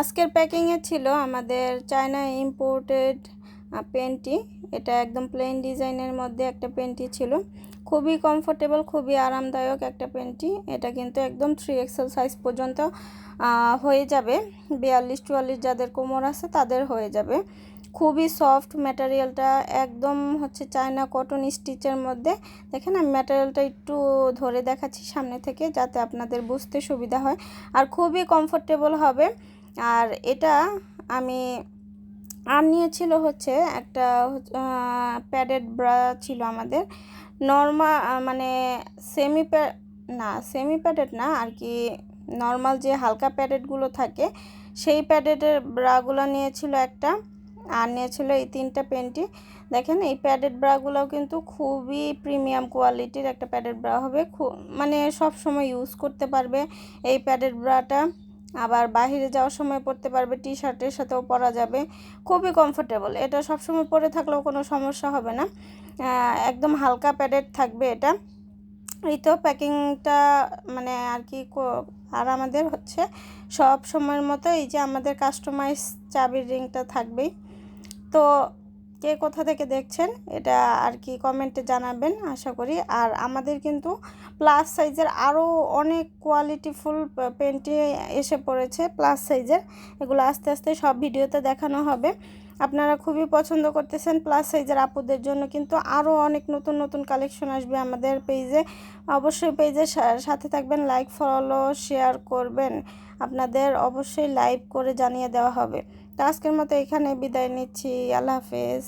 আজকের প্যাকিংয়ে ছিল আমাদের চায়না ইম্পোর্টেড পেনটি এটা একদম প্লেন ডিজাইনের মধ্যে একটা পেনটি ছিল। খুবই কমফোর্টেবল খুবই আরামদায়ক একটা পেনটি এটা কিন্তু একদম থ্রি এক্সেল সাইজ পর্যন্ত হয়ে যাবে। বিয়াল্লিশ, চুয়াল্লিশ যাদের কোমর আছে তাদের হয়ে যাবে। খুবই সফট ম্যাটেরিয়ালটা একদম হচ্ছে চায়না কটন স্টিচের মধ্যে। দেখেন, আমি ম্যাটেরিয়ালটা একটু ধরে দেখাচ্ছি সামনে থেকে যাতে আপনাদের বুঝতে সুবিধা হয়। আর খুবই কমফোর্টেবল হবে। আর এটা আমি আর নিয়েছিল হচ্ছে একটা প্যাডেড ব্রা ছিল আমাদের। নর্মাল মানে সেমি প্যা, না, সেমি প্যাডেড না, আর কি নর্মাল যে হালকা প্যাডেডগুলো থাকে, সেই প্যাডেডের ব্রাগুলো নিয়েছিল একটা, আর নিয়েছিল এই তিনটা পেনটি। দেখেন, এই প্যাডেড ব্রাগুলোও কিন্তু খুবই প্রিমিয়াম কোয়ালিটির একটা প্যাডেড ব্রা হবে। খুব মানে সব সময় ইউজ করতে পারবে এই প্যাডেড ব্রাটা। আবার বাহিরে যাওয়ার সময় পরতে পারবে টি শার্টের সাথেও পরা যাবে। খুবই কমফোর্টেবল এটা সবসময় পরে থাকলেও কোনো সমস্যা হবে না। একদম হালকা প্যাডেড থাকবে এটা। এই তো প্যাকিংটা মানে আর কি আর আমাদের হচ্ছে সব সময়ের মতো এই যে আমাদের কাস্টমাইজ চাবির রিংটা থাকবেই। তো কে কোথা থেকে দেখছেন, এটা আর কি কমেন্টে জানাবেন, আশা করি। আর আমাদের কিন্তু প্লাস সাইজের আরও অনেক কোয়ালিটিফুল পেন্টি এসে পড়েছে প্লাস সাইজের। এগুলো আস্তে আস্তে সব ভিডিওতে দেখানো হবে। আপনারা খুবই পছন্দ করতেছেন প্লাস সাইজের আপুদের জন্য, কিন্তু আরও অনেক নতুন নতুন কালেকশন আসবে আমাদের পেজে। অবশ্যই পেজের সাথে থাকবেন, লাইক, ফলো, শেয়ার করবেন। আপনাদের অবশ্যই লাইভ করে জানিয়ে দেওয়া হবে। তো আজকের মতো এখানে বিদায় নিচ্ছি। আল্লাহ হাফেজ।